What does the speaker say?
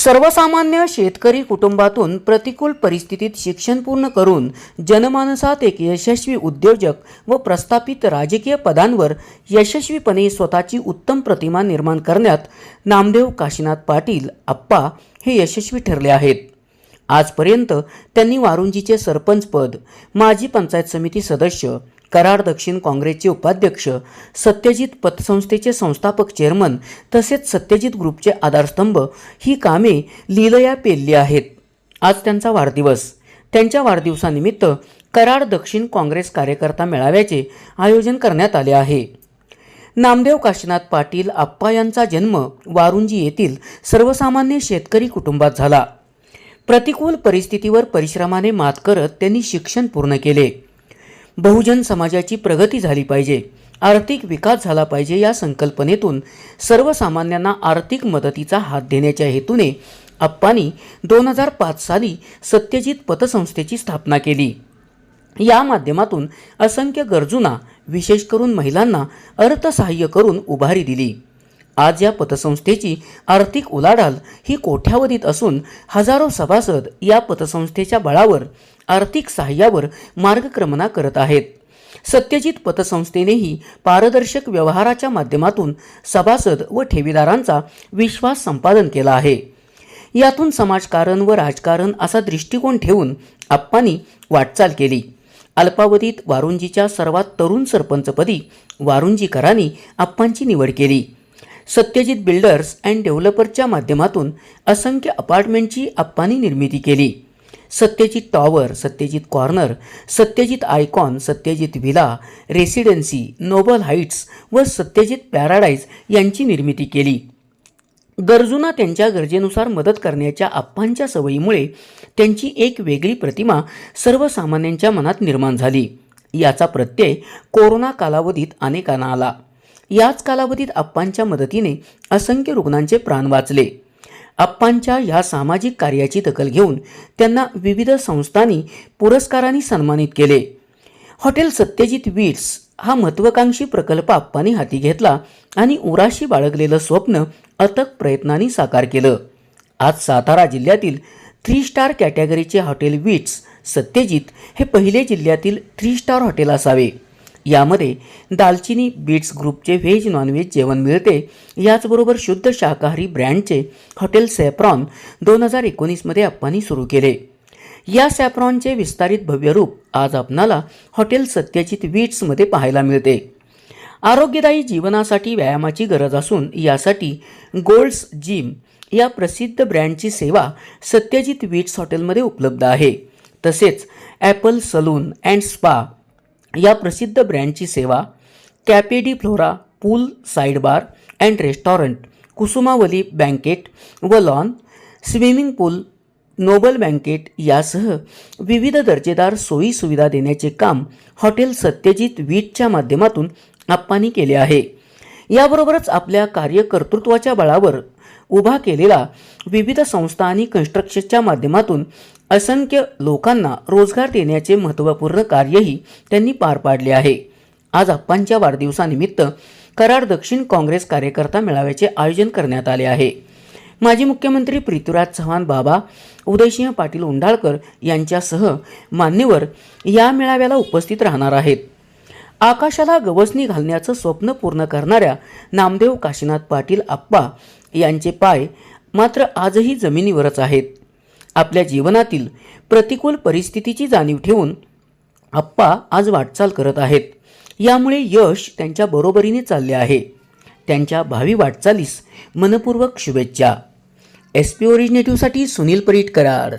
सर्वसामान्य शेतकरी कुटुंबातून प्रतिकूल परिस्थितीत शिक्षण पूर्ण करून जनमानसात एक यशस्वी उद्योजक व प्रस्थापित राजकीय पदांवर यशस्वीपणे स्वतःची उत्तम प्रतिमा निर्माण करण्यात नामदेव काशीनाथ पाटील आप्पा हे यशस्वी ठरले आहेत. आजपर्यंत त्यांनी वारुंजीचे सरपंचपद माजी पंचायत समिती सदस्य कराड दक्षिण काँग्रेसचे उपाध्यक्ष सत्यजित पतसंस्थेचे संस्थापक चेअरमन तसेच सत्यजित ग्रुपचे आधारस्तंभ ही कामे लीलया पेलली आहेत. आज त्यांचा वाढदिवस. त्यांच्या वाढदिवसानिमित्त कराड दक्षिण काँग्रेस कार्यकर्ता मेळाव्याचे आयोजन करण्यात आले आहे. नामदेव काशीनाथ पाटील आप्पा यांचा जन्म वारुंजी येथील सर्वसामान्य शेतकरी कुटुंबात झाला. प्रतिकूल परिस्थितीवर परिश्रमाने मात करत त्यांनी शिक्षण पूर्ण केले. बहुजन समाजाची प्रगती झाली पाहिजे. आर्थिक विकास झाला पाहिजे या संकल्पनेतून सर्वसामान्यांना आर्थिक मदतीचा हात देण्याच्या हेतूने अप्पांनी दोन हजार पाच साली सत्यजित पतसंस्थेची स्थापना केली. या माध्यमातून असंख्य गरजूंना विशेष करून महिलांना अर्थसहाय्य करून उभारी दिली. आज या पतसंस्थेची आर्थिक उलाढाल ही कोट्यावधीत असून हजारो सभासद या पतसंस्थेच्या बळावर आर्थिक सहाय्यावर मार्गक्रमणा करत आहेत. सत्यजित पतसंस्थेनेही पारदर्शक व्यवहाराच्या माध्यमातून सभासद व ठेवीदारांचा विश्वास संपादन केला आहे. यातून समाजकारण व राजकारण असा दृष्टिकोन ठेवून आप्पांनी वाटचाल केली. अल्पावधीत वारुंजीच्या सर्वात तरुण सरपंचपदी वारुंजीकरांनी आप्पांची निवड केली. सत्यजित बिल्डर्स अँड डेव्हलपरच्या माध्यमातून असंख्य अपार्टमेंटची आप्पांनी निर्मिती केली. Satyajit Tower Satyajit Corner Satyajit Icon Satyajit Villa Residency Noble Heights व सत्यजित पॅराडाईज यांची निर्मिती केली. गरजूंना त्यांच्या गरजेनुसार मदत करण्याच्या आप्पांच्या सवयीमुळे त्यांची एक वेगळी प्रतिमा सर्वसामान्यांच्या मनात निर्माण झाली. याचा प्रत्यय कोरोना कालावधीत अनेकांना आला. याच कालावधीत आप्पांच्या मदतीने असंख्य रुग्णांचे प्राण वाचले. आप्पांच्या या सामाजिक कार्याची दखल घेऊन त्यांना विविध संस्थांनी पुरस्कारांनी सन्मानित केले. हॉटेल सत्यजित वीट्स हा महत्त्वाकांक्षी प्रकल्प आप्पांनी हाती घेतला आणि उराशी बाळगलेलं स्वप्न अथक प्रयत्नांनी साकार केलं. आज सातारा जिल्ह्यातील थ्री स्टार कॅटेगरीचे हॉटेल वीट्स सत्यजित हे पहिले जिल्ह्यातील थ्री स्टार हॉटेल असावे. यामध्ये दालचिनी बीट्स ग्रुपचे व्हेज नॉनव्हेज जेवण मिळते. याचबरोबर शुद्ध शाकाहारी ब्रँडचे हॉटेल सॅप्रॉन दोन हजार एकोणीसमध्ये आप्पांनी सुरू केले. या सॅप्रॉनचे विस्तारित भव्य रूप आज आपणाला हॉटेल सत्यजित वीट्समध्ये पाहायला मिळते. आरोग्यदायी जीवनासाठी व्यायामाची गरज असून यासाठी गोल्ड्स जिम या प्रसिद्ध ब्रँडची सेवा सत्यजित वीट्स हॉटेलमध्ये उपलब्ध आहे. तसेच ॲपल सलून अँड स्पा या प्रसिद्ध ब्रँडची सेवा कॅपेडी Flora pool sidebar and restaurant Kusumavali banquet व lawn swimming pool noble banquet यासह विविध दर्जेदार सोयी सुविधा देण्याचे काम हॉटेल सत्यजित वीटच्या माध्यमातून आप्पांनी केले आहे. याबरोबरच आपल्या कार्यकर्तृत्वाच्या बळावर उभा केलेला विविध संस्था आणि कन्स्ट्रक्शनच्या माध्यमातून असंख्य लोकांना रोजगार देण्याचे महत्त्वपूर्ण कार्यही त्यांनी पार पाडले आहे. आज आप्पांच्या वाढदिवसानिमित्त कराड दक्षिण काँग्रेस कार्यकर्ता मेळाव्याचे आयोजन करण्यात आले आहे. माजी मुख्यमंत्री पृथ्वीराज चव्हाण बाबा उदयसिंह पाटील उंडाळकर यांच्यासह मान्यवर या मेळाव्याला उपस्थित राहणार आहेत. आकाशाला गवसणी घालण्याचं स्वप्न पूर्ण करणाऱ्या नामदेव काशीनाथ पाटील आप्पा यांचे पाय मात्र आजही जमिनीवरच आहेत. आपल्या जीवनातील प्रतिकूल परिस्थितीची जाणीव ठेवून आप्पा आज वाटचाल करत आहेत. यामुळे यश त्यांच्या बरोबरीने चालले आहे. त्यांच्या भावी वाटचालीस मनपूर्वक शुभेच्छा. एस पी ओरिजिनेटिव्हसाठी सुनील परीट कराड